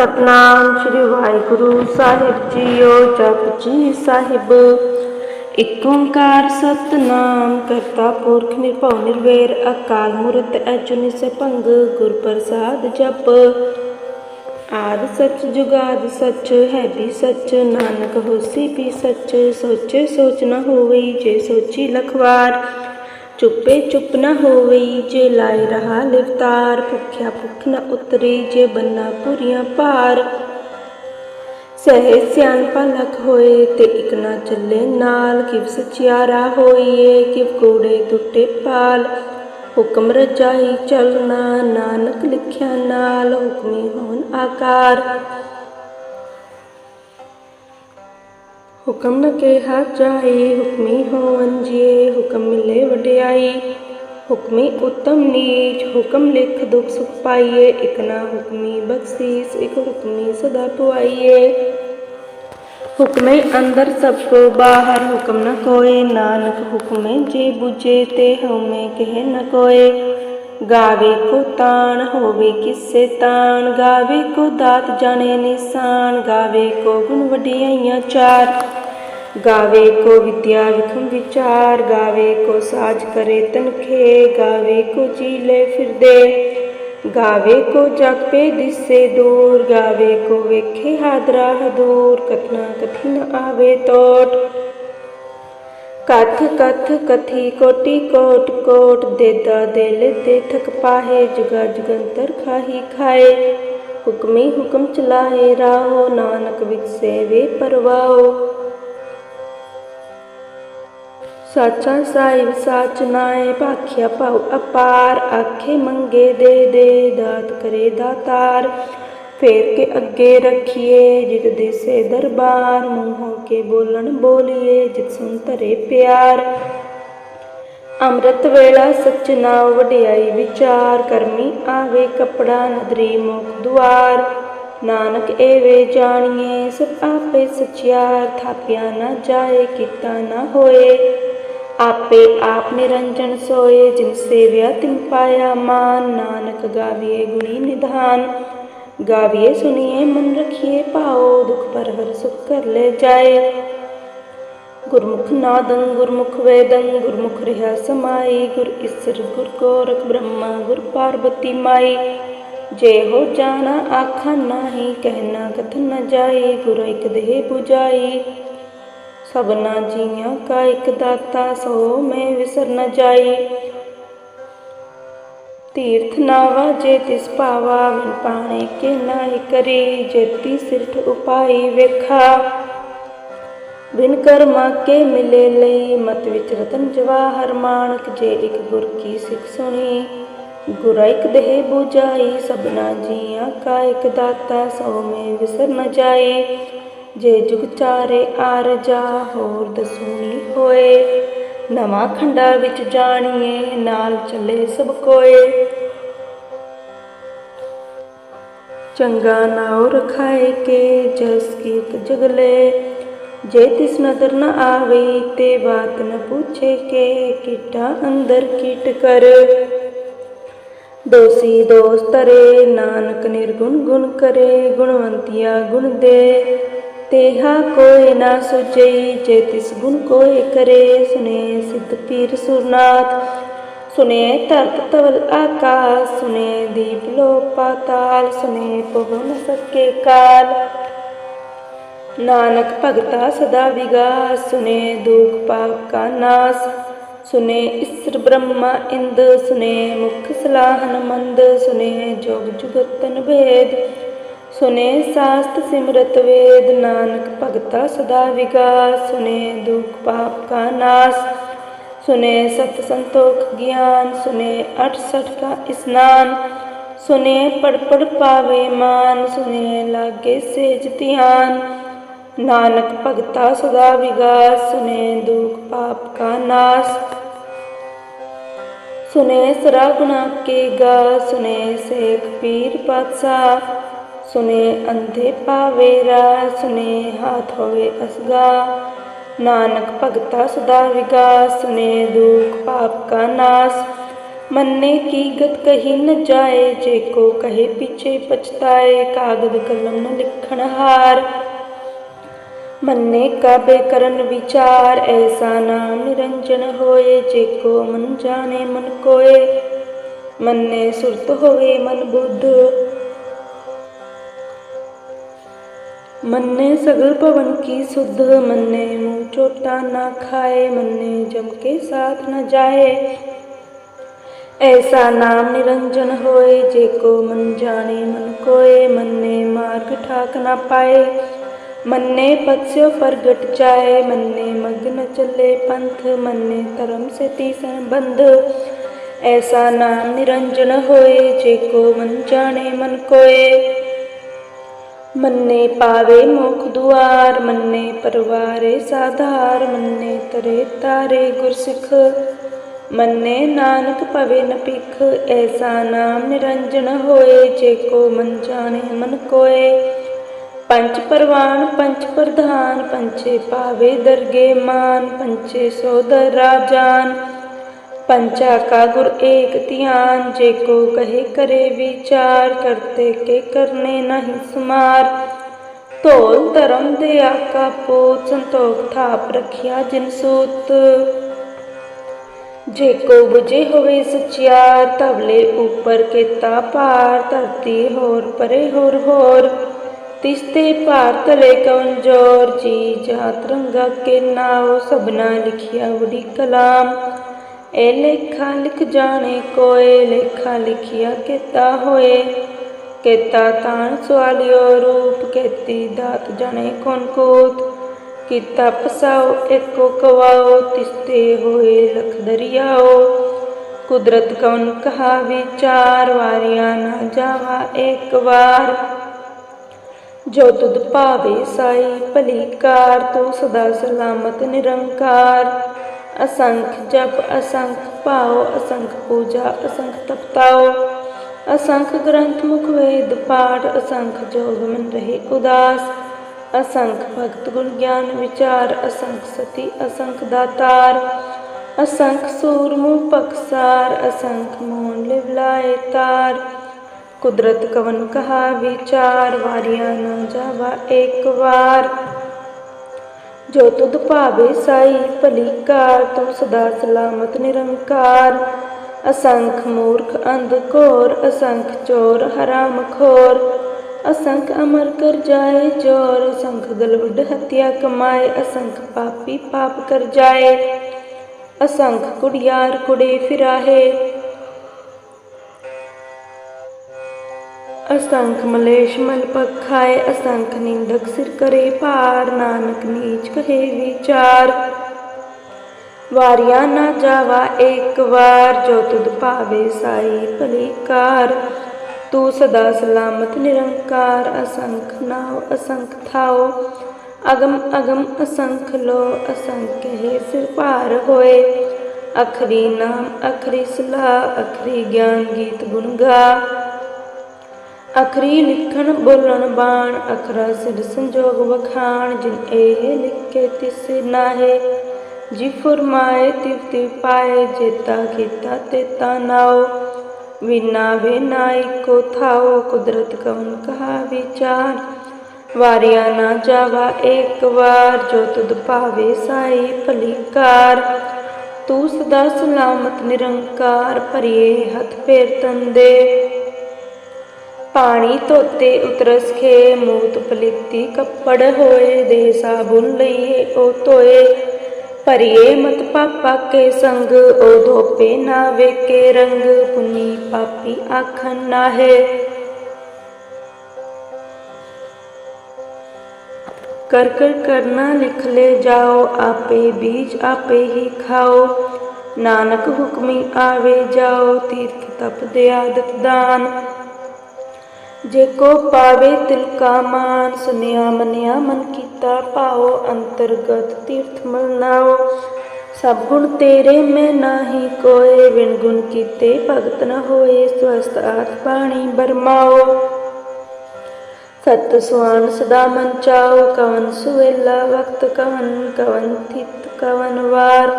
ਸਤਨਾਮ ਸ੍ਰੀ ਵਾਹਿਗੁਰੂ ਸਾਹਿਬ ਜੀਓ, ਜਪ ਸਾਹਿਬ। ਇਕ ਓੰਕਾਰ ਸਤਨਾਮ, ਕਰਤਾ ਪੁਰਖ ਨਿਰਭਉ ਨਿਰਵੈਰ, ਅਕਾਲ ਮੂਰਤ ਅਜੂਨੀ ਸਭੰਗ ਗੁਰ ਪ੍ਰਸਾਦ ਜਪ। ਆਦ ਸਚ ਜੁਗਾਦ ਸਚ, ਹੈ ਵੀ ਸਚ, ਨਾਨਕ ਹੋਸੀ ਵੀ ਸੱਚ, ਸੋਚੇ ਸੋਚ ਨਾ ਹੋਵੇ ਜੇ ਸੋਚੀ ਲਖਵਾਰ। ਚੁੱਪੇ ਚੁੱਪ ਨ ਹੋਵਈ, ਜੇ ਲਾਇ ਰਹਾ ਲਿਵਤਾਰ ਭੁਖਿਆ ਭੁਖ ਨ ਉਤਰੀ, ਜੇ ਬੰਨਾ ਪੁਰੀਆਂ ਭਾਰ। ਸਹਿ ਸਿਆਣਪਾ ਲਖ ਹੋਏ, ਤੇ ਇਕ ਨਾ ਚੱਲੇ ਨਾਲ, ਕਿਵ ਸਚਿਆਰਾ ਹੋਈਏ, ਕਿਵ ਕੋੜੇ ਟੁੱਟੇ ਪਾਲ। ਹੁਕਮ ਰਜਾਈ ਚਲਣਾ, ਨਾਨਕ ਲਿਖਿਆ ਨਾਲ, ਹੁਕਮੀ ਹੋਣ ਆਕਾਰ। ਹੁਕਮ ਨ ਕਿਹਾ ਜਾਏ, ਹੁਕਮੀ ਹੋਵਨ ਜੀਏ, ਹੁਕਮ ਮਿਲੇ ਵਡਿਆਈ। ਹੁਕਮੀ ਉਤਮ ਨੀਚ, ਹੁਕਮ ਲਿਖ ਦੁਖ ਸੁਖ ਪਾਈਏ, ਇਕ ਨਾ ਹੁਕਮੀ ਬਖਸ਼ੀਸ, ਇਕ ਹੁਕਮੀ ਸਦਾ ਪੁਆਈਏ। ਹੁਕਮੇ ਅੰਦਰ ਸਭ ਕੋ ਬਾਹਰ, ਹੁਕਮ ਨ ਕੋਏ। ਨਾਨਕ ਹੁਕਮੇ ਜੇ 부ਜੇ ਤੇ ਹਉਮੈ ਕਹਿ ਨ ਕੋਏ। ਗਾਵੇ ਕੋ ਤਾਣ, ਹੋਵੇ ਕਿਸੇ ਤਾਣ। ਗਾਵੇ ਕੋ ਦਾਤ, ਜਾਣੇ ਨਿਸ਼ਾਨ। ਗਾਵੇ ਕੋ ਗੁਣ ਵਡਿਆਈਆਂ ਚਾਰ। ਗਾਵੇ ਕੋ ਵਿਦਿਆ, ਵਿਖਮ ਵਿਚਾਰ। ਗਾਵੇ ਕੋ ਸਾਜ ਕਰੇ ਤਨਖੇ। ਗਾਵੇ ਕੋ ਜੀਲੇ ਫਿਰਦੇ। ਗਾਵੇ ਕੋ ਜਪੇ ਦਿਸੇ ਦੂਰ। ਗਾਵੇ ਕੋ ਵੇਖੇ ਹਾਦਰਾ ਹਦੂਰ। ਕਥਨਾ ਕਥੀ ਆਵੇ ਤੋਟ। ਕਥ ਕਥ, ਕਥੀ, ਕੋਟੀ, ਕੋਟ ਕੋਟ, ਦੇਦਾ, ਦਿਲ ਦੇ ਠਕ ਪਾਹੇ, ਜੁਗਾ, ਜੁਗੰਤਰ ਖਾਹੀ, ਖਾਏ। ਹੁਕਮੀ ਹੁਕਮ ਚਲਾਏ ਰਾਹੋ, ਨਾਨਕ ਵਿਗਸੇ ਵੇ ਪਰਵਾਓ ਸਾਚਾ ਸਾਹਿਬ, ਸਾਚ ਨਾਏ, ਭਾਖਿਆ ਭਉ, ਅਪਾਰ, ਆਖੇ ਮੰਗੇ, ਦੇ ਦੇ, ਦਾਤ ਕਰੇ, ਦਾਤਾਰ। ਫੇਰ ਕੇ ਅੱਗੇ ਰੱਖੀਏ, ਜਿਤ ਦੇਸੇ ਦਰਬਾਰ, ਮੂੰਹੋਂ ਕੇ ਬੋਲਣ ਬੋਲੀਏ, ਜਿਤ ਸੁਨ ਧਰੇ ਪਿਆਰ। ਅੰਮ੍ਰਿਤ ਵੇਲਾ ਸੱਚ ਨਾਉ ਵਡਿਆਈ ਵਿਚਾਰ, ਕਰਮੀ ਆਵੇ ਕਪੜਾ ਨਦਰੀ ਮੁਖ ਦੁਆਰ। ਨਾਨਕ ਏਵੇ ਜਾਣੀਏ, ਸਭ ਆਪੇ ਸਚਿਆਰ, ਥਾਪਿਆ ਨਾ ਜਾਏ, ਕੀਤਾ ਨਾ ਹੋਏ। ਆਪੇ ਆਪ ਨਿਰੰਜਨ ਸੋਏ, ਜਿਨ ਸੇਵਿਆ ਤਿਨ ਪਾਇਆ ਮਾਨ। ਨਾਨਕ ਗਾਵੀਏ ਗੁਣੀ ਨਿਧਾਨ। ਗਾਵੀਏ, ਸੁਣੀਏ, ਮਨ ਰਖੀਏ ਪਾਓ ਦੁਖ ਪਰ ਹਰ ਸੁਖ ਕਰ ਲੈ ਜਾਏ। ਗੁਰਮੁਖ ਨਾਦੰ, ਗੁਰਮੁਖ ਵੇਦੰ, ਗੁਰਮੁਖ ਰਿਹਾ ਸਮਾਈ, ਗੁਰ ਈਸਰ ਗੁਰ ਗੋਰਖ ਬ੍ਰਹਮਾ, ਗੁਰ ਪਾਰਬਤੀ ਮਾਈ। ਜੇ ਹੋ ਜਾਣਾ ਆਖਾਂ ਨਾਹੀ ਕਹਿਣਾ ਕਥਨ ਨ ਜਾਏ ਗੁਰ ਇਕ ਦੇਹ 부ਜਾਈ ਸਭਨਾ ਜੀਆਂ ਕਾ ਇਕ ਦਾਤਾ, ਸੋ ਮੈਂ ਵਿਸਰ ਨ ਜਾਈ। ਤੀਰਥ ਨਾਵਾ ਜੇ ਤਿਸ ਪਾਵਾ ਵਿਨ ਪਾਣੇ ਕੇ ਨਾਹੀ ਕਰੀ ਜੇਤੀ ਸਿਰਠ ਉਪਾਈ ਵੇਖਾ। ਬਿਨ ਕਰਮਾ ਕੇ ਮਿਲੇ ਲਈ ਮਤ ਵਿੱਚ ਰਤਨ ਜਵਾਹਰ ਮਾਨਕ ਜੇ ਇੱਕ ਗੁਰ ਕੀ ਸਿੱਖ ਸੁਣੀ, ਗੁਰਾ ਇੱਕ ਦੇਹ 부ਜਾਈ ਸਭਨਾ ਜੀਆਂ ਕਾ ਇੱਕ ਦਾਤਾ, ਸੋ ਮੈਂ ਵਿਸਰ ਨ ਜਾਈ ਜੇ ਜੁਗ ਚਾਰੇ ਆਰਜਾ ਹੋਰ ਦਸੂਣੀ ਹੋਏ। ਨਵਾਂ ਖੰਡਾ ਵਿੱਚ ਜਾਣੀਏ, ਨਾਲ ਚੱਲੇ ਸਭ ਕੋਏ। ਚੰਗਾ ਨਾਉ ਰਖਾਏ ਕੇ, ਜਸ ਕੀਤ ਜਗਲੇ। ਜੇ ਤਿਸ ਨਦਰ ਨ ਆਵੇ, ਤੇ ਬਾਤ ਨ ਪੁੱਛੇ ਕੇ, ਕਿਟਾ ਅੰਦਰ ਕੀਟ ਕਰ। ਦੋਸੀ ਦੋਸਤ ਤਰੇ ਨਾਨਕ ਨਿਰਗੁਣ ਗੁਣ ਕਰੇ, ਗੁਣਵੰਤਿਆ ਗੁਣ ਦੇ। ਤੇਹਾ ਕੋਇ ਨਾ ਸੁਜਈ ਜੇ ਤਿਸ ਗੁਣ ਕੋਇ ਕਰੇ ਸੁਨੇ ਸਿੱਧ ਪੀਰ ਸੁਰਨਾਥ। ਸੁਨੇ ਧਰਤ ਤਵਲ ਆਕਾਸ ਸੁਨੇ ਦੀਪ ਲੋ ਪਾਤਾਲ ਸੁਨੇ ਪਵਨ ਸਕੇ ਕਾਲ। ਨਾਨਕ ਭਗਤਾ ਸਦਾ ਵਿਗਾਸ ਸੁਨੇ ਦੁਖ ਪਾਪ ਕਾ ਨਾਸ। ਸੁਨੇ ਇਸਰ ਬ੍ਰਹਮਾ ਇੰਦ ਸੁਨੇ ਮੁਖ ਸਲਾਹਨ ਮੰਦ ਸੁਨੇ ਜੋਗ ਜੁਗਤਨ ਭੇਦ। ਸੁਨੇ ਸਾਸਤ ਸਿਮਰਤ ਵੇਦ, ਨਾਨਕ ਭਗਤਾ ਸਦਾ ਵਿਗਾਸ, ਸੁਨੇ ਦੁਖ ਪਾਪ ਕਾ ਨਾਸ, ਸੁਨੇ ਸਤ ਸੰਤੋਖ ਗਿਆਨ, ਸੁਨੇ 68 ਕਾ ਇਸਨਾਨ, ਸੁਨੇ ਪੜ ਪੜ ਪਾਵੇ ਮਾਨ, ਸੁਨੇ ਲਾਗੇ ਸੇਜ ਧਿਆਨ, ਨਾਨਕ ਭਗਤਾ ਸਦਾ ਵਿਗਾਸ, ਸੁਨੇ ਦੁਖ ਪਾਪ ਕਾ ਨਾਸ, ਸੁਨੇ ਸਰਾ ਗੁਣਾ ਕੇ ਗਾ, ਸੁਨੇ ਸੇਖ ਪੀਰ ਪਾਤਸ਼ਾਹ ਸੁਨੇ ਅੰਧੇ ਪਾਵੇ ਰਾ ਸੁਨੇ ਹਾਥ ਹੋਵੇ ਅਸਗਾ। ਨਾਨਕ ਭਗਤਾ ਸਦਾ ਵਿਗਾਸ, ਸੁਨੇ ਦੁਖ ਪਾਪ ਕਾ ਨਾਸ। ਮੰਨੇ ਕੀ ਗਤ ਕਹੀ ਨ ਜਾਏ, ਜੇ ਕੋ ਕਹੇ ਪਿਛੇ ਪਛਤਾਏ, ਕਾਗਦ ਕਲਮ ਨ ਲਿਖਣ ਹਾਰ। ਮੰਨੇ ਕਾਬੇ ਕਰਨ ਵਿਚਾਰ, ਐਸਾ ਨਾਮ ਨਿਰੰਜਨ ਹੋਏ, ਜੇ ਕੋ ਮਨ ਜਾਣੇ ਮਨ ਕੋਏ। ਮੰਨੇ ਸੁਰਤ ਹੋਵੇ ਮਨ ਬੁੱਧ ਮੰਨੇ ਸਗਲ ਭਵਨ ਕੀ ਸੁਧ, ਮੰਨੇ ਮੂੰਹ ਚੋਟਾ ਨਾ ਖਾਏ, ਮੰਨੇ ਜਮ ਕੇ ਸਾਥ ਨਾ ਜਾਏ। ਐਸਾ ਨਾਮ ਨਿਰੰਜਨ ਹੋਏ, ਜੇ ਕੋ ਮਨ ਜਾਣੇ ਮਨ ਕੋਏ, ਮੰਨੇ ਮਾਰਗ ਠਾਕ ਨਾ ਪਾਏ। ਮੰਨੇ ਪਤਸਿਓ ਪ੍ਰਗਟ ਜਾਏ, ਮੰਨੇ ਮਗਨ ਚੱਲੇ ਪੰਥ, ਮੰਨੇ ਧਰਮ ਸੇ ਤੀਸਨ ਬੰਧ। ਐਸਾ ਨਾਮ ਨਿਰੰਜਨ ਹੋਏ, ਜੇ ਕੋ ਮਨ ਜਾਣੇ ਮਨ ਕੋਏ। ਮੰਨੇ ਪਾਵੇ ਮੁਖ ਦੁਆਰ, ਮੰਨੇ ਪਰਵਾਰੇ ਸਾਧਾਰ, ਮੰਨੇ ਤਰੇ ਤਾਰੇ ਗੁਰਸਿੱਖ। ਮੰਨੇ ਨਾਨਕ ਪਵੇ ਨ ਭਿਖ, ਐਸਾ ਨਾਮ ਨਿਰੰਜਨ ਹੋਏ, ਜੇ ਕੋ ਮਨ ਜਾਣੇ ਮਨ ਕੋਏ। ਪੰਚ ਪਰਵਾਨ ਪੰਚ ਪ੍ਰਧਾਨ ਪੰਚੇ ਪਾਵੇ ਦਰਗੇ ਮਾਨ ਪੰਚੇ ਸੋਦਰ ਰਾਜਾਨ। पंचा का गुर एक ध्यान, जे को कहे करे विचार, करते के करने नहीं सुमार। तोल धर्म दया का पोत, संतोख थाप रखिया जिन सूत। जे को बुझे होवे सचियार तबले ऊपर के ता पार धरती होर परे होर होर। तिस्ते पार तले कमज़ोर, जी जात रंगा के नाव, सबना लिखिया बड़ी कलाम। ਇਹ ਲੇਖਾ ਲਿਖ ਜਾਣੇ ਕੋਏ, ਲੇਖਾ ਲਿਖਿਆ ਕੀਤਾ ਹੋਏ। ਕੀਤਾ ਤਾਣ ਸਵਾਲਿਓ ਰੂਪ, ਕੀਤੀ ਦਾਤ ਜਾਣੇ ਕੋਨ ਕੋਤ। ਕੀਤਾ ਪਸਾਓ, ਏਕੋ ਕਵਾਓ, ਤਿਸਤੇ ਹੋਏ ਲਖ ਦਰਿਆਓ। ਕੁਦਰਤ ਕੌਣ ਕਹਾ ਵਿਚਾਰ ਵਾਰਿਆ ਨਾ ਜਾਵਾ ਇੱਕ ਵਾਰ। ਜੋ ਤੁਧ ਭਾਵੇ ਸਾਈ, ਭਲੀ ਕਾਰ, ਤੂੰ ਸਦਾ ਸਲਾਮਤ ਨਿਰੰਕਾਰ। ਅਸੰਖ ਜਪ ਅਸੰਖ ਭਾਉ ਅਸੰਖ ਪੂਜਾ ਅਸੰਖ ਤਪਤਾਓ ਅਸੰਖ ਗ੍ਰੰਥ ਮੁਖ ਵੇਦ ਪਾਠ ਅਸੰਖ ਜੋਗ ਮਨ ਰਹੇ ਉਦਾਸ ਅਸੰਖ ਭਗਤ ਗੁਣ ਗਿਆਨ ਵਿਚਾਰ ਅਸੰਖ ਸਤੀ ਅਸੰਖ ਦਾਤਾਰ ਅਸੰਖ ਸੂਰਮੁ ਪਕਸਾਰ ਅਸੰਖ ਮੋਨ ਲਿਵਲਾਏ ਤਾਰ ਕੁਦਰਤ ਕਵਨ ਕਹਾ ਵਿਚਾਰ ਵਾਰਿਆ ਨਾ ਜਾਵਾ ਇੱਕ ਵਾਰ ਜੋ ਤੁਧ ਭਾਵੇ ਸਾਈ, ਭਲੀ ਕਾਰ ਤੂੰ ਸਦਾ ਸਲਾਮਤ ਨਿਰੰਕਾਰ। ਅਸੰਖ ਮੂਰਖ ਅੰਧ ਘੋਰ, ਅਸੰਖ ਚੋਰ ਹਰਾਮ ਖੋਰ। ਅਸੰਖ ਅਮਰ ਕਰ ਜਾਏ ਚੋਰ ਅਸੰਖ ਗਲਵਡ ਹਤਿਆ ਕਮਾਏ, ਅਸੰਖ ਪਾਪੀ ਪਾਪ ਕਰ ਜਾਏ। ਅਸੰਖ ਕੁੜਿਆਰ ਕੁੜੇ ਫਿਰਾਹੇ ਅਸੰਖ ਮਲੇਸ਼ ਮਲ ਪਖਾਏ, ਅਸੰਖ ਨਿੰਦਕ ਸਿਰ ਕਰੇ ਭਾਰ, ਨਾਨਕ ਨੀਚ ਕਹੇ ਵਿਚਾਰ। ਵਾਰਿਆ ਨਾ ਜਾਵਾ ਇੱਕ ਵਾਰ, ਜੋ ਤੁਧ ਭਾਵੇ ਸਾਈ ਭਲੀਕਾਰ ਤੂੰ ਸਦਾ ਸਲਾਮਤ ਨਿਰੰਕਾਰ, ਅਸੰਖ ਨਾਉ, ਅਸੰਖ ਥਾਉ। ਅਗਮ ਅਗਮ ਅਸੰਖ ਲੋ, ਅਸੰਖ ਹੈ ਸਿਰ ਭਾਰ ਹੋਏ। ਅਖਰੀ ਨਾਮ, ਅਖਰੀ ਸਲਾਹ, ਅਖਰੀ ਗਿਆਨ ਗੀਤ ਗੁਣ ਗਾ। ਅਖਰੀ ਲਿਖਣ ਬੋਲਣ ਬਾਣ, ਅਖਰਾ ਸਿਰ ਸੰਜੋਗ ਵਖਾਣ, ਜਿਨ ਇਹ ਲਿਖੇ ਤਿਸ ਨਾਹੇ। ਜੀ ਫਰਮਾਏ, ਤਿਵ ਤਿਵ ਪਾਏ, ਜੇਤਾ ਕੀਤਾ ਤੇਤਾ ਨਾਉ ਵਿਨਾ ਵੇ ਕੋ ਥਾਉ ਕੁਦਰਤ ਕਵਨ ਕਹਾ ਵਿਚਾਰ। ਵਾਰਿਆ ਨਾ ਜਾਵਾ ਇੱਕ ਵਾਰ, ਜੋ ਤੁਧ ਭਾਵੇ ਸਾਈ ਭਲੀਕਾਰ ਤੂੰ ਸਦਾ ਸਲਾਮਤ ਨਿਰੰਕਾਰ, ਭਰੀਏ ਹੱਥ ਫੇਰ ਤੰਦੇ। ਪਾਣੀ ਧੋਤੇ ਉਤਰਸ ਖੇ, ਮੂਤ ਪਲੀਤੀ ਕੱਪੜ ਹੋਏ ਦੇ ਸਾਬੁਨ ਲਈਏ, ਉਹ ਧੋਏ। ਭਰੀਏ ਮਤ ਪਾਪਾ ਕੇ ਸੰਗ, ਉਹ ਧੋਪੇ ਨਾ ਵੇਕੇ ਰੰਗ, ਪੁਨੀ ਪਾਪੀ ਆਖਨ ਨਾਹੇ। ਕਰ ਕਰ ਕਰਨਾ ਲਿਖ ਲੈ ਜਾਓ, ਆਪੇ ਬੀਜ ਆਪੇ ਹੀ ਖਾਓ। ਨਾਨਕ ਹੁਕਮੀ ਆਵੇ ਜਾਓ, ਤੀਰਥ ਤਪ ਦੇ ਆਦਤ ਦਾਨ। ਜੇ ਕੋ ਪਾਵੇ ਤਿਲ ਕਾ ਮਾਨ ਸੁਨਿਆ ਮਨਿਆ ਮਨ ਕੀਤਾ ਪਾਓ ਅੰਤਰਗਤ ਤੀਰਥ ਮਲਨਾਓ ਸਭ ਗੁਣ ਤੇਰੇ ਮੈਂ ਨਾਹੀ ਕੋਏ ਵਿਣ ਗੁਣ ਕੀਤੇ ਭਗਤ ਨ ਹੋਏ ਸਵਸਤ ਆਤ ਪਾਣੀ ਬਰਮਾਓ ਸਤ ਸੁਆਨ ਸਦਾ ਮਨ ਚਾਓ ਕਵਨ ਸੁਵੇਲਾ ਵਕਤ ਕਵਨ ਕਵਨ ਥਿਤ ਕਵਨ ਵਾਰ।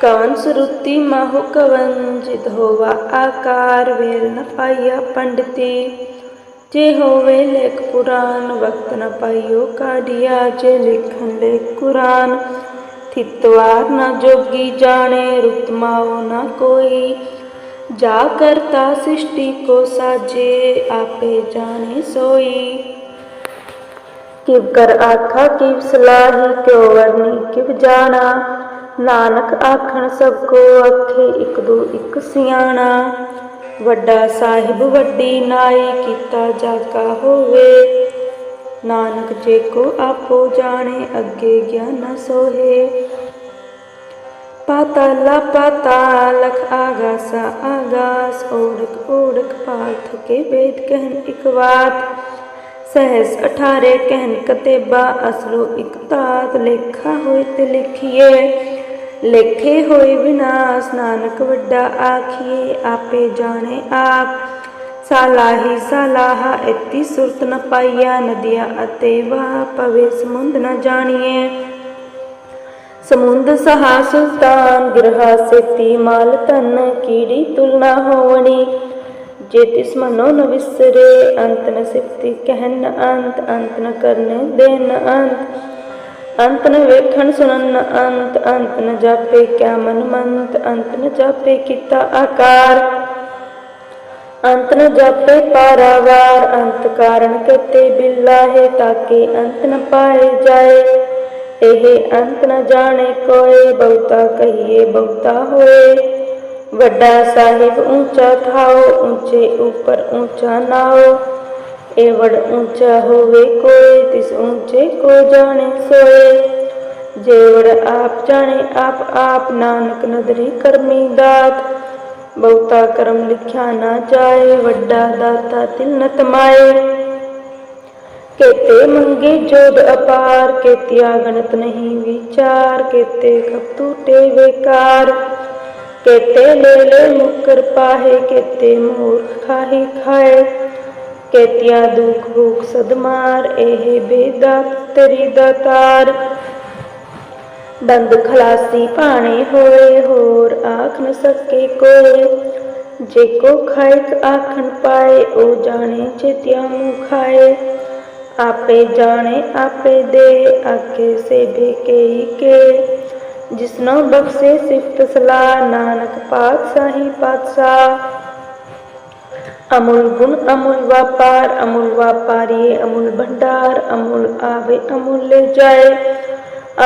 ਕਵਨ ਸੁਰੂਤੀ ਮਾਹੋ ਕਵਨ, ਜਿਤ ਹੋਵਾ ਆਕਾਰ, ਵੇਲ ਨ ਪਾਈਆ ਪੰਡਤੀ। ਜੇ ਹੋਵੇ ਲੇਖ ਪੁਰਾਨ ਵਕਤ ਨ ਪਾਈਓ ਕਾਢਿਆ, ਜੇ ਲਿਖਣ ਲੇਖ ਕੁਰਾਨ ਥਿਤਵਾਰ ਨ ਜੋਗੀ ਜਾਣੇ, ਰੁਤ ਮਾਓ ਨ ਕੋਈ। ਜਾ ਕਰਤਾ ਸ੍ਰਿਸ਼ਟੀ ਕੋ ਸਾਜੇ, ਆਪੇ ਜਾਣੇ ਸੋਈ। ਕਿਵ ਕਰ ਆਖਾ, ਕਿਵ ਸਲਾਹੀ, ਕਿਉ ਵਰਨੀ, ਕਿਵ ਜਾਣਾ। ਨਾਨਕ ਆਖਣ ਸਭ ਕੋ ਆਖੇ, ਇਕ ਦੋ ਇਕ ਸਿਆਣਾ। ਵੱਡਾ ਸਾਹਿਬ, ਵੱਡੀ ਨਾਈ ਕੀਤਾ ਜਾਕਾ ਹੋਵੇ। ਨਾਨਕ ਜੇ ਕੋ ਆਪੋ ਜਾਣੇ, ਅੱਗੇ ਗਿਆਨ ਸੋਹੇ। ਪਾਤਾਲਾ, ਪਾਤਾਲਖ, ਆਗਾਸਾ, ਆਗਾਸ, ਓੜਕ ਓੜਕ ਪਾਲ ਕੇ ਵੇਦ ਕਹਿਨ ਇਕ ਬਾਤ ਸਹਿਸ ਅਠਾਰੇ ਕਹਿਨ ਕਤੇਬਾ, ਅਸਲੋ ਇਕ ਤਾਤ ਲੇਖਾ ਹੋਏ ਤੇ ਲਿਖੀਏ। ਲੇਖੇ ਹੋਏ ਵਿਨਾਸ਼ ਨਾਨਕ ਵੱਡਾ ਆਖੀਏ, ਆਪੇ ਜਾਣੇ ਆਪ। ਸਾਲਾਹੀ ਸਾਲਾਹਾ ਇਤੀ ਸੁਰਤ ਨ ਪਾਈਆ, ਨਦੀਆਂ ਅਤੇ ਵਾਹ ਪਵੇ ਸਮੁੰਦ ਨ ਜਾਣੀਏ। ਸਮੁੰਦ ਸਹਾ ਸੁਲਤਾਨ, ਗਿਰਹਾ ਸੇਤੀ ਮਾਲ ਤਨ ਕੀੜੀ ਤੁਲਨਾ ਹੋਵਣੀ। ਜੇ ਤਿਸ ਮਨੋ ਨ ਵਿਸਰੇ, ਅੰਤ ਨ ਸਿਫਤੀ ਕਹਿਨ ਅੰਤ ਅੰਤ ਨ ਕਰਨੇ ਦੇਨ ਅੰਤ। ਅੰਤ ਨ ਵੇਖਣ ਸੁਣਨ ਨ ਅੰਤ ਅੰਤ ਨ ਜਾਪੇ ਕਿਆ ਮਨ ਮੰਤ, ਅੰਤ ਨ ਜਾਪੇ ਕੀਤਾ ਆਕਾਰ। ਅੰਤ ਨ ਜਾਪੇ ਪਾਰਾਵਾਰ, ਅੰਤ ਕਾਰਨ ਕਤੇ ਬਿੱਲਾ ਹੈ ਤਾਕੇ ਅੰਤ ਨ ਪਾਏ ਜਾਏ। ਇਹ ਅੰਤ ਨ ਜਾਣੇ ਕੋਏ, ਬਹੁਤਾ ਕਹੀਏ ਬਹੁਤਾ ਹੋਏ। ਵੱਡਾ ਸਾਹਿਬ ਉੱਚਾ ਥਾਓ ਉੱਚੇ ਉੱਪਰ ਉੱਚਾ ਨਾਓ। ਇਹ ਵਡ ਉੱਚਾ ਹੋਵੇ ਕੋਈ, ਤਿਸ ਉੱਚੇ ਕੋ ਜਾਣੇ ਸੋਏ। ਜੇ ਵਡ ਆਪ ਜਾਣੇ ਨਾਨਕ ਨਦਰੀ ਕਰਮੀ ਦਾਤ। ਬਹੁਤਾ ਕਰਮ ਲਿਖਿਆ ਨਾ ਜਾਏ, ਵੱਡਾ ਦਾਤਾ ਤਿਲ ਨ ਤਮਾਏ ਕੇਤੇ ਮੰਗੇ ਜੋਦ ਅਪਾਰ, ਕੇਤਿਆ ਗਣਤ ਨਹੀਂ ਵਿਚਾਰ, ਕੇਤੇ ਖਪ ਟੂਟੇ ਵੇਕਾਰ। ਕੇਤੇ ਲੈ ਲੈ ਮੁਕਰ ਪਾਹੇ, ਕੇਤੇ ਮੂਰਖ ਖਾਹੀ ਖਾਏ। ਕੇਤਿਆ ਦੁਖ ਭੂਖ ਸਦਮਾਰ ਇਹ ਬੇਦਾਤ ਤੇਰੀ ਦਾਤਾਰ ਬੰਦ ਖਲਾਸੀ ਭਾਣੇ ਹੋਏ, ਹੋਰ ਆਖ ਨ ਸਕੇ ਕੋਈ ਜੇ ਕੋ ਖਾਇਕ ਆਖਣ ਪਾਏ ਉਹ ਜਾਣੇ ਚੇਤਿਆ ਮੂੰ ਖਾਏ। ਆਪੇ ਜਾਣੇ, ਆਪੇ ਦੇ ਆਕੇ ਸੇਬੇ ਕੇ। ਕੇ ਜਿਸਨੋ ਬਖਸ਼ੇ ਸਿਫਤ ਸਲਾਹ, ਨਾਨਕ ਪਾਤਸ਼ਾਹੀ ਪਾਤਸ਼ਾਹ। ਅਮੁਲ ਗੁਣ ਅਮੁਲ ਵਪਾਰ ਅਮੁਲ ਵਪਾਰੀ ਅਮੁਲ ਭੰਡਾਰ ਅਮੁਲ ਆਵੇ ਅਮੁਲ ਲੈ ਜਾਏ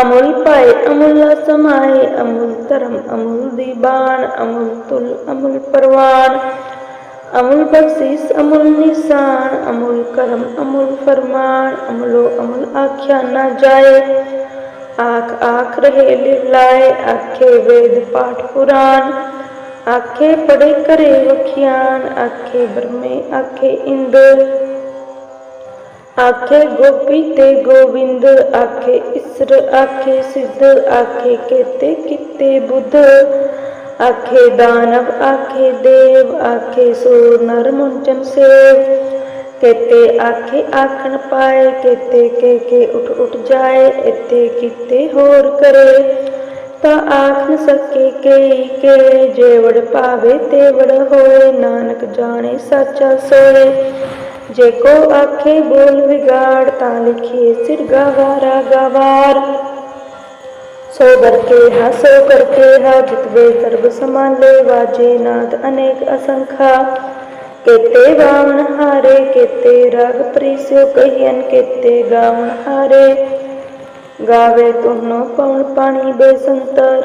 ਅਮੁਲ ਪਾਏ ਅਮੁਲ ਨ ਸਮਾਏ ਅਮੁਲ ਧਰਮ ਅਮੁਲ ਦੀਬਾਨ ਅਮੁਲ ਤੁਲ ਅਮੁਲ ਪਰਵਾਨ ਅਮੁਲ ਬਖਸ਼ਿਸ਼ ਅਮੁਲ ਨਿਸ਼ਾਨ ਅਮੁਲ ਕਰਮ ਅਮੁਲ ਫਰਮਾਨ ਅਮੁਲੋ ਅਮੁਲ ਆਖਿਆ ਨਾ ਜਾਏ ਆਖ ਆਖ ਰਹੇ ਲਿਵਲਾਏ ਆਖੇ ਵੇਦ ਪਾਠ ਪੁਰਾਨ ਆਖੇ ਪੜੇ ਕਰੇ ਵਖਿਆਨ ਆਖੇ ਬਰਮੇ ਆਖੇ ਇੰਦ ਆਖੇ ਗੋਪੀ ਤੇ ਗੋਵਿੰਦ ਆਖੇ ਇਸਰ ਆਖੇ ਸਿੱਧ ਆਖੇ ਕੇਤੇ ਕਿਤੇ ਬੁੱਧ ਆਖੇ ਦਾਨਵ ਆਖੇ ਦੇਵ ਆਖੇ ਸੂਰ ਨਰ ਮੁੰਚਨ ਸੇਵ ਕੇਤੇ ਆਖੇ ਆਖਣ ਪਾਏ ਕੇਤੇ ਕੇ ਕੇ ਉਠ ਉਠ ਜਾਏ ਇਤੇ ਕਿਤੇ ਹੋਰ ਕਰੇ ਤਾਂ ਆਖ ਨ ਸਕੇ ਕੇ ਕੇ ਜੇ ਪਾਵੇ ਤੇ ਹੋਏ, ਨਾਨਕ ਜਾਣੇ ਸੱਚਾ ਸੋਏ। ਜੇ ਕੋ ਆਖੇ ਬੋਲ ਵਿਗਾੜ, ਤਾਂ ਲਿਖੀਏ ਸਿਰ ਗਵਾਰਾ ਗਵਾਰ। ਸੋ ਵਰਕੇ ਹਾ, ਸੋ ਕਰਕੇ ਹਾ, ਜਿਤਵੇ ਸਰਬ ਸਮਾਲੇ ਵਾਜੇ ਨਾਦ ਅਨੇਕ ਅਸੰਖਾ। ਕੇਤੇ ਗਾਵਨ ਹਾਰੇ, ਕੇਤੇ ਰਾਗ ਪ੍ਰੀਸਿਓ ਕਹੀਨ ਕੇਤੇ ਗਾਵਨ ਹਾਰੇ। ਗਾਵੇ ਤੁਨੋ ਪਉਣ ਪਾਣੀ ਬੇਸੰਤਰ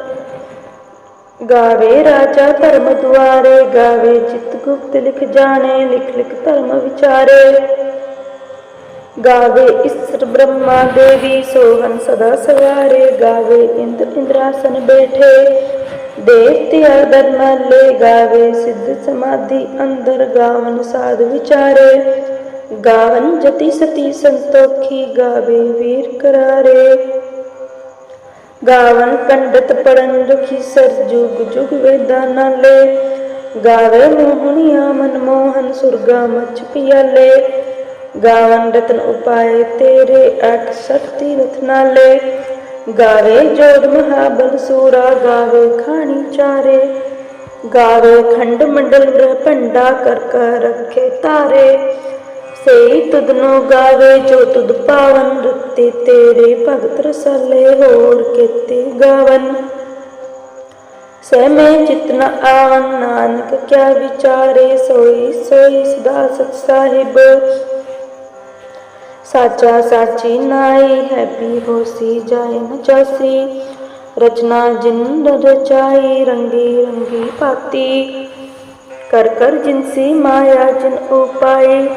ਗਾਵੇ ਰਾਜਾ ਧਰਮ ਦੁਆਰੇ, ਗਾਵੇ ਚਿਤ ਗੁਪਤ ਲਿਖ ਜਾਣੇ, ਲਿਖ ਲਿਖ ਧਰਮ ਵਿਚਾਰੇ। ਗਾਵੇ ਇਸਰ ਬ੍ਰਹਮਾ ਦੇਵੀ ਸੋਹਨ ਸਦਾ ਸਵਾਰੇ। ਗਾਵੇ ਇੰਦਰ ਇੰਦਰਾਸਨ ਬੈਠੇ ਦੇਵਤਿਆ ਦਰਮਲੇ ਗਾਵੇ ਸਿੱਧ ਸਮਾਧੀ ਅੰਦਰ ਗਾਵਨ ਸਾਧ ਵਿਚਾਰੇ। ਗਾਵਨ ਜਤੀ ਸਤੀ ਸੰਤੋਖੀ ਗਾਵੇ ਵੀਰ ਕਰਾਰੇ। ਗਾਵਨ ਪੰਡਤ ਪੜਨ ਰਖੀ ਸਰ ਜੁਗ ਜੁਗ ਵੇਦਾਂ ਨਾਲੇ ਗਾਵੇ ਮੋਹਣੀਆ ਮਨਮੋਹਨ ਸੁਰਗਾ ਮਚ ਪਿਆਲੇ। ਗਾਵਨ ਰਤਨ ਉਪਾਏ ਤੇਰੇ ਅਠ ਸਤੀ ਰਤ ਨਾਲੇ। ਗਾਵੇ ਜੋਗ ਮਹਾਬਲ ਸੂਰਾ ਗਾਵੇ ਖਾਣੀ ਚਾਰੇ। ਗਾਵੇ ਖੰਡ ਮੰਡਲ ਬ੍ਰਹ ਭੰਡਾ ਕਰ ਕਰ ਰੱਖੇ ਤਾਰੇ। ਸਈ ਤੁਧ ਨੂੰ ਗਾਵੇ ਜੋ ਤੁਧ ਪਾਵਨ ਰਤੇ ਤੇਰੇ ਭਗਤ ਰਸਲੇ ਹੋਰ ਕੀਤੇ ਗਾਵਨ। ਸਹਿਮੇ ਜਿਤਨਾ ਆਵਨ, ਨਾਨਕ ਕਿਆ ਵਿਚਾਰੇ ਸੋਈ ਸੋਈ ਸਦਾ ਸਚ ਸਾਹਿਬ। ਸਾਚਾ ਸਾਚੀ ਨਾਈ ਹੈ ਪੀ ਹੋਸੀ, ਜਾਏ ਨ ਜਾਸੀ। ਰਚਨਾ ਜਿਨ ਰਚਾਈ, ਰੰਗੀ ਰੰਗੀ ਪਾਤੀ ਕਰ ਕਰ ਜਿਨਸੀ ਮਾਇਆ, ਜਿਨ ਉਪਾਈ।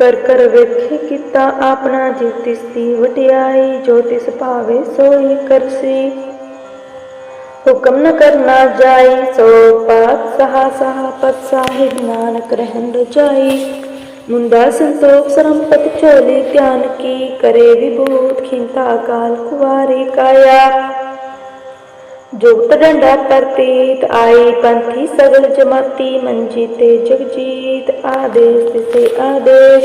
ਕਰ ਕਰ ਵੇਖੇ ਕੀਤਾ ਆਪਣਾ ਜਿਸ ਤਿਸ ਦੀ ਵਡਿਆਈ ਜੋ ਤਿਸ ਭਾਵੇ ਸੋਈ ਕਰਸੀ। ਹੁਕਮ ਨ ਕਰਨਾ ਜਾਈ, ਸੋ ਪਾਤ ਸਹਾ ਸਹਾ ਪਤ ਸਾਹਿਬ ਨਾਨਕ ਰਹਿਣ ਰਜਾਈ ਮੁੰਦਾ ਸੰਤੋਖ ਸਰਮਪਤ ਝੋਲੀ ਧਿਆਨ ਕੀ, ਕਰੇ ਵਿਭੂਤ ਖਿੰਤਾ ਕਾਲ ਕੁਵਾਰੀ ਕਾਇਆ। ਜੁਗਤ ਡੰਡਾ ਪ੍ਰਤੀਤ ਆਈ ਪੰਥੀ ਸਗਲ ਜਮਾਤੀ ਮੰਜੀ ਤੇ ਜਗਜੀਤ ਆਦੇਸ ਤਿਸੇ ਆਦੇਸ।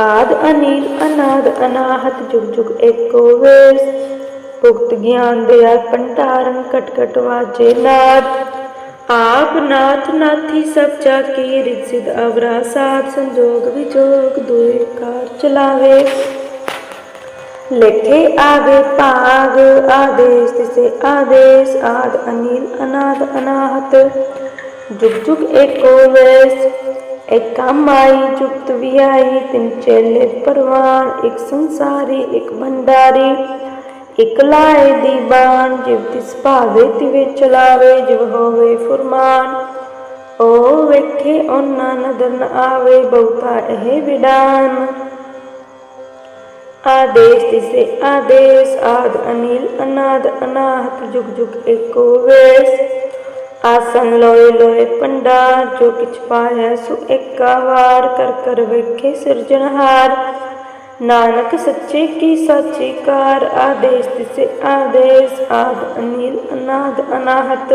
ਆਦ ਅਨੀਲ, ਅਨਾਦ, ਅਨਾਹਤ, ਜੁਗ ਜੁਗ ਏਕੋ ਵੇਸ। ਭੁਗਤ ਗਿਆਨ ਦਿਆ ਪੰਟਾਰਨ ਕਟ ਕਟ ਵਾਜੇ ਨਾਦ। ਆਪ ਨਾਥ ਨਾਥੀ ਸਭ ਜਾ ਕੀ ਰਿਤ ਸਿਧ ਅਵਰਾ ਸਾਧ ਸੰਜੋਗ ਵਿਜੋਗ ਦੁਇ ਕਾਰ ਚਲਾਵੇ। ਲਿਖੇ ਆਵੇ ਭਾਗ, ਆਦੇਸ ਤਿਸੇ ਆਦੇਸ, ਆਦ ਅਨੀਲ, ਅਨਾਦ, ਅਨਾਹਤ। ਜੁਗ ਜੁਗ ਏਕੋ ਵੇਸ ਏਕਾ ਮਾਈ ਜੁਗਤ ਵਿਆਈ ਤਿਨ ਚੇਲੇ ਪਰਵਾਨ, ਇੱਕ ਸੰਸਾਰੀ, ਇੱਕ ਭੰਡਾਰੀ। ਇਕ ਲਾਏ ਦੀ ਬਾਣ, ਜਿਵ ਤਿਸ ਭਾਵੇ ਤਿਵੇ ਚਲਾਵੇ, ਜਿਵ ਹੋਵੇ ਫੁਰਮਾਨ। ਓ ਵੇਖੇ ਉਹਨਾਂ ਨਦਰ ਨ ਆਵੇ, ਬਹੁਤਾ ਇਹ ਵਿਡਾਨ। ਆਦੇਸ ਤਿਸੇ ਆਦੇਸ, ਆਦ, ਅਨੀਲ, ਅਨਾਦ, ਅਨਾਹਤ, ਜੁਗ ਜੁਗ, ਏਕੋ ਵੇਸ। ਆਸਨ ਲੋਏ ਲੋਏ ਪੰਡਾ, ਜੋ ਕਿਛ ਪਾਇਆ ਸੋ ਏਕਾ ਵਾਰ, ਕਰ ਕਰ ਵੇਖੇ ਸਿਰਜਣਹਾਰ ਨਾਨਕ ਸੱਚੇ ਕੀ ਸਾਚੀ ਕਾਰ, ਆਦੇਸ ਤਿਸੇ ਆਦੇਸ, ਆਦ, ਅਨਿਲ, ਅਨਾਦ, ਅਨਾਹਤ,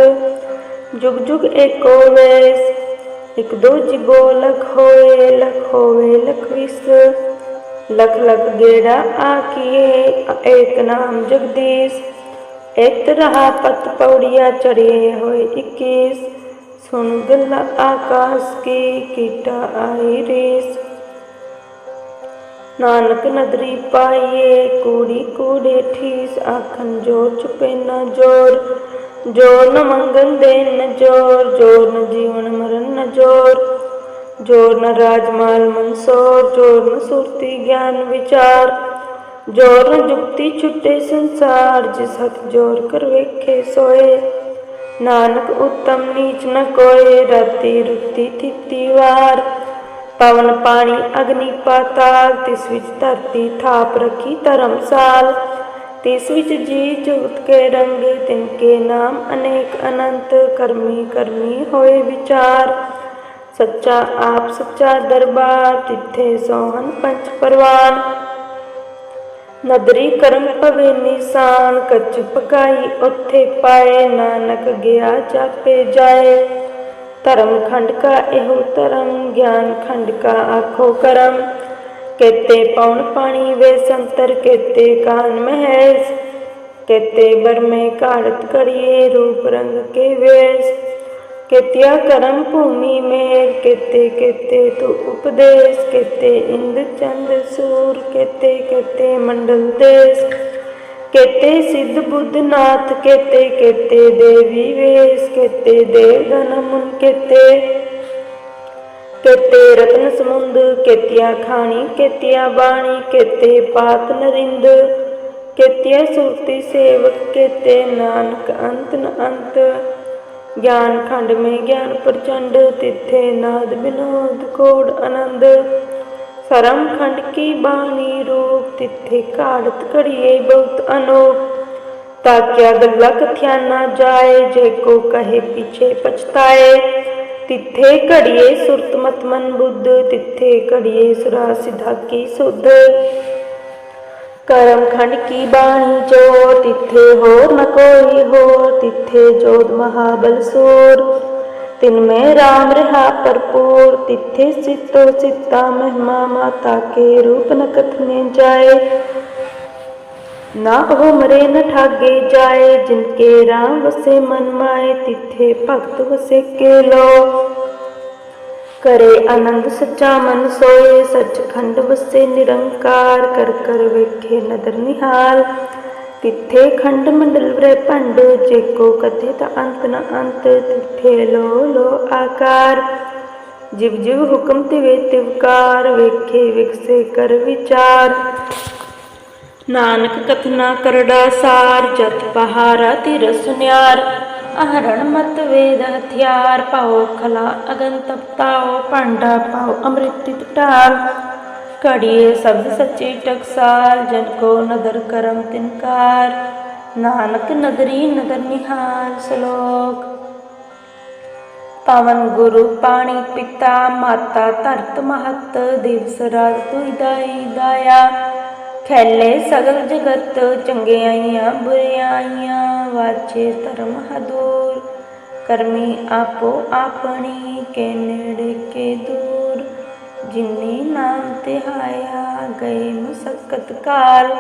ਜੁਗ ਜੁਗ, ਏਕੋ ਵੇਸ। ਇਕ ਦੋ ਜਿਬੋ ਲਖ ਹੋਏ, ਲਖ ਹੋਵੇ, ਲਖ ਵਿਸ। ਲਖ ਲਖ ਗੇੜਾ ਆਕੀਏ ਏਕ ਨਾਮ ਜਗਦੀਸ਼। ਇਤ ਰਹਾ ਪਤ ਪੌੜੀਆਂ ਚੜਿਏ ਹੋਏ 21 ਸੁਣ ਦਿਲ ਆਕਾਸ਼ ਕੀ ਕੀਟਾ ਆਈ ਰੀਸ। ਨਾਨਕ ਨਦਰੀ ਪਾਈਏ, ਕੂੜੀ ਕੂੜੇ ਠੀਸ। ਆਖਨ ਜੋਰ ਚੁਪੇ ਨਾ ਜੋਰ ਜੋਰ ਨ ਮੰਗਨ ਦੇ ਨ ਜੋਰ ਜੋਰ ਨ ਜੀਵਨ ਮਰਨ ਨ ਜੋਰ। ਜੋਰ ਨ ਰਾਜਮਾਲ ਮਨਸੋਰ, ਜੋਰ ਨ ਸੁਰਤੀ ਗਿਆਨ ਵਿਚਾਰ। ਜੋਰ ਨ ਜੁਗਤੀ ਛੁੱਟੇ ਸੰਸਾਰ ਜਿਸ ਹੱਥ ਜੋਰ ਕਰ ਵੇਖੇ ਸੋਏ। ਨਾਨਕ ਉਤਮ ਨੀਚ ਨ ਕੋਏ, ਰਤੀ ਰੁਤੀ ਥਿਤੀ ਵਾਰ। ਪਵਨ ਪਾਣੀ ਅਗਨੀ ਪਾਤਾਲ, ਤਿਸ ਵਿੱਚ ਧਰਤੀ ਥਾਪ ਰੱਖੀ ਧਰਮਸਾਲ ਤਿਸ ਵਿੱਚ ਜੀ ਜੁਗਤ ਕੇ ਰੰਗ, ਤਿਨ ਕੇ ਨਾਮ ਅਨੇਕ ਅਨੰਤ, ਕਰਮੀ ਕਰਮੀ ਹੋਏ ਵਿਚਾਰ। ਸੱਚਾ ਆਪ ਸੱਚਾ ਦਰਬਾਰ ਤਿੱਥੇ ਸੋਹਨ ਪੰਚ ਪਰਵਾਨ ਨਦਰੀ ਕਰਮ ਪਵੇ ਨਿਸ਼ਾਨ ਕੱਚ ਪਕਾਈ ਉੱਥੇ ਪਾਏ ਨਾਨਕ ਗਿਆ ਜਾਪੇ ਜਾਏ ਧਰਮ ਖੰਡ ਕਾ ਇਹੋ ਧਰਮ ਗਿਆਨ ਖੰਡ ਕਾ ਆਖੋ ਕਰਮ ਕੇਤੇ ਪੌਣ ਪਾਣੀ ਵੇ ਸੰਤਰ ਕੇਤੇ ਕਾਨ ਮਹਿਸ ਕੇਤੇ ਬਰਮੇ ਘਾੜਤ ਕਰੀਏ ਰੂਪ ਰੰਗ ਕੇ ਵੇਸ ਕੇਤਿਆ ਕਰਮ ਭੂਮੀ ਮੇਰ, ਕੇਤੇ ਕੇਤੇ ਤੂ ਉਪਦੇਸ਼, ਕੇਤੇ ਇੰਦ ਚੰਦ ਸੂਰ, ਕੇਤੇ ਕੇਤੇ ਮੰਡਲ ਦੇਸ। ਕੇਤੇ ਸਿੱਧ ਬੁੱਧ ਨਾਥ, ਕੇਤੇ ਕੇਤੇ ਦੇਵੀ ਵੇਸ, ਕੇਤੇ ਦੇਵ ਧਨ ਮੁਨ ਕੇਤੇ ਕੇਤੇ ਰਤਨ ਸਮੁੰਦ, ਕੇਤਿਆ ਖਾਣੀ, ਕੇਤਿਆ ਬਾਣੀ, ਕੇਤੇ ਪਾਤ ਨਰਿੰਦ। ਕੇਤਿਆ ਸੁਰਤੀ ਸੇਵਕ, ਕੇਤੇ ਨਾਨਕ ਅੰਤ ਨ ਗਿਆਨ ਖੰਡ ਮੇ ਗਿਆਨ ਪ੍ਰਚੰਡ, ਤਿੱਥੇ ਨਾਦ ਬਿਨੋਦ, ਕੋੜ ਆਨੰਦ। ਸਰਮ ਖੰਡ ਕੀ ਬਾਣੀ ਰੂਪ, ਤਿੱਥੇ ਘਾੜਤ ਘੜੀਏ ਬਹੁਤ ਅਨੂਪ। ਤਾਕਿਆ ਗੱਲਾ ਕਥਿਆ ਨਾ ਜਾਏ, ਜੇ ਕੋ ਕਹੇ ਪਿਛੇ ਪਛਤਾਏ। ਤਿੱਥੇ ਘੜੀਏ ਸੁਰਤ ਮਤ ਮਨ ਬੁੱਧ, ਤਿੱਥੇ ਘੜੀਏ ਸੁਰਾ ਸਿਧਾ ਕੀ ਸੁਧ। ਕਰਮ ਖੰਡ ਕੀ ਬਾਣੀ ਜੋ ਤਿੱਥੇ ਹੋਰ ਨ ਕੋਈ ਹੋਰ ਤਿੱਥੇ ਜੋਤ ਮਹਾਬਲ ਸੂਰ ਤਿਨ ਮੈਂ ਰਾਮ ਰਹਾ ਭਰਪੂਰ ਤਿੱਥੇ ਸਿਤੋ ਸਿਤਾ ਮਹਿਮਾ ਮਾਤਾ ਕੇ ਰੂਪ ਨ ਕਥਨੇ ਜਾਏ ਨਾ ਉਹ ਮਰੇ ਨ ਠਾਗੇ ਜਾਏ ਜਿਨ ਕੇ ਰਾਮ ਵਸੇ ਮਨ ਮਾਏ ਤਿੱਥੇ ਭਗਤ ਵਸੇ ਕੇ ਲੋ ਕਰੇ ਆਨੰਦ ਸੱਚਾ ਮਨ ਸੋਏ ਸੱਚਖੰਡ ਵਸੇ ਨਿਰੰਕਾਰ, ਕਰ ਕਰ ਵੇਖੇ ਨਦਰ ਨਿਹਾਲ। ਤਿੱਥੇ ਖੰਡ ਮੰਡਲ ਵਰੇ ਭੰਡ, ਜੇ ਕੋ ਕਥੇ ਤਾਂ ਅੰਤ ਨ ਅੰਤ, ਤਿੱਥੇ ਲੋ ਲੋ ਆਕਾਰ। ਜਿਵ ਜਿਵ ਹੁਕਮ ਤਿਵੇ ਤਿਵਕਾਰ ਵੇਖੇ ਵਿਖਸੇ ਕਰ ਵਿਚਾਰ। ਨਾਨਕ ਕਥਨਾ ਕਰੜਾ ਸਾਰ, ਜਤ ਪਹਾਰਾ ਤਿਰ ਸੁਨਿਆਰ। ਅਹਰਣ ਮਤ ਵੇਦ ਹਥਿਆਰ ਪਾਓ, ਖਲਾ ਅਗਨ ਤਪਤਾਓ ਭਾਂਡਾ ਪਾਓ, ਅੰਮ੍ਰਿਤ ਢਾਲ। ਘੜੀਏ ਸਬਦ ਸੱਚੀ ਟਕਸਾਲ, ਜਨ ਕੋ ਨਦਰ ਕਰਮ ਤਿਨਕਾਰ ਨਾਨਕ ਨਦਰੀ ਨਦਰ ਨਿਹਾਲ ਸ਼ਲੋਕ। ਪਵਨ ਗੁਰੂ ਪਾਣੀ ਪਿਤਾ, ਮਾਤਾ ਧਰਤ ਮਹਤ, ਦਿਵਸ ਰਾਤ ਤੁਈ ਦਾਈ ਦਾਇਆ। ਖੈਲੇ ਸਗਲ ਜਗਤ ਚੰਗਿਆਈਆਂ ਬੁਰਿਆਈਆਂ ਵਾਚੇ ਧਰਮ ਹਦੂਰ, ਕਰਮੀ ਆਪੋ ਆਪਣੀ ਕੇ ਨੇੜੇ ਕੇ ਦੂਰ। ਜਿਨੀ ਨਾਮ ਤਿਹਾਇਆ ਗਏ ਮੁਸਕਤ ਕਾਲ,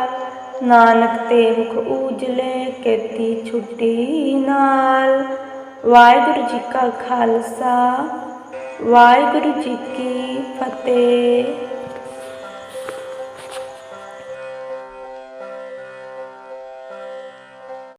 ਨਾਨਕ ਤੇ ਮੁਖ ਊਜਲੇ ਕੇਤੀ ਛੁੱਟੀ ਨਾਲ। ਵਾਹਿਗੁਰੂ ਜੀ ਕਾ ਖਾਲਸਾ, ਵਾਹਿਗੁਰੂ ਜੀ ਕੀ ਫਤਿਹ।